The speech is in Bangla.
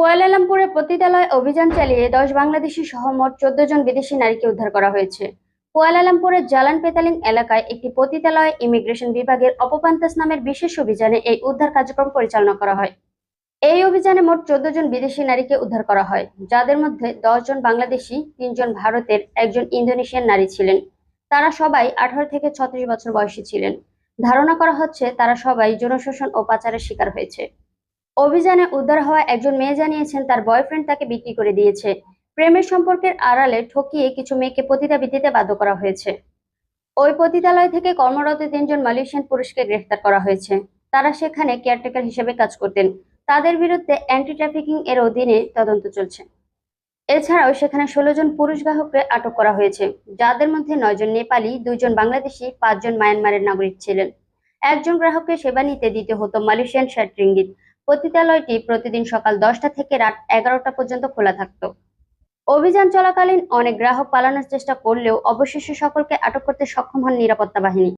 কুয়ালালামপুরে পতিতালয় অভিযান চালিয়ে দশ বাংলাদেশি সহ মোট চোদ্দ জন বিদেশি নারীকে উদ্ধার করা হয়েছে। কুয়ালালামপুরের জালান পেতালিং এলাকায় একটি পতিতালয় ইমিগ্রেশন বিভাগের অপপান্তাস নামের বিশেষ অভিযানে এই উদ্ধার কার্যক্রম পরিচালনা করা হয়। এই অভিযানে মোট চোদ্দ জন বিদেশি নারীকে উদ্ধার করা হয়, যাদের মধ্যে দশ জন বাংলাদেশি তিনজন ভারতের, একজন ইন্দোনেশিয়ান নারী ছিলেন। তারা সবাই আঠারো থেকে ছত্রিশ বছর বয়সী ছিলেন। ধারণা করা হচ্ছে তারা সবাই যৌন শোষণ ও পাচারের শিকার হয়েছে। অভিযানে উদ্ধার হওয়া একজন মেয়ে জানিয়েছেন, তার বয়ফ্রেন্ড তাকে বিক্রি করে দিয়েছে। প্রেমের সম্পর্কের আড়ালে ঠকিয়ে কিছু মেয়েকে পতিতাবৃত্তিতে বাধ্য করা হয়েছে। ওই পতিতালয় থেকে কর্মরত তিনজন মালয়েশিয়ান পুরুষকে গ্রেফতার করা হয়েছে। তারা সেখানে কেয়ারটেকার হিসেবে কাজ করতেন। তাদের বিরুদ্ধে অ্যান্টি ট্রাফিকিং এর অধীনে তদন্ত চলছে। এছাড়াও সেখানে ষোলো জন পুরুষ গ্রাহককে আটক করা হয়েছে। যাদের মধ্যে নয়জন নেপালি দুইজন বাংলাদেশি পাঁচজন মায়ানমারের নাগরিক ছিলেন। একজন গ্রাহককে সেবা নিতে দিতে হতো মালয়েশিয়ান ষাট রিঙ্গিত। পতিতালয়টি প্রতিদিন সকাল দশটা থেকে রাত এগারোটা পর্যন্ত খোলা থাকত। অভিযান চলাকালীন অনেক গ্রাহক পালানোর চেষ্টা করলেও অবশেষে সকলকে আটক করতে সক্ষম হন নিরাপত্তা বাহিনী।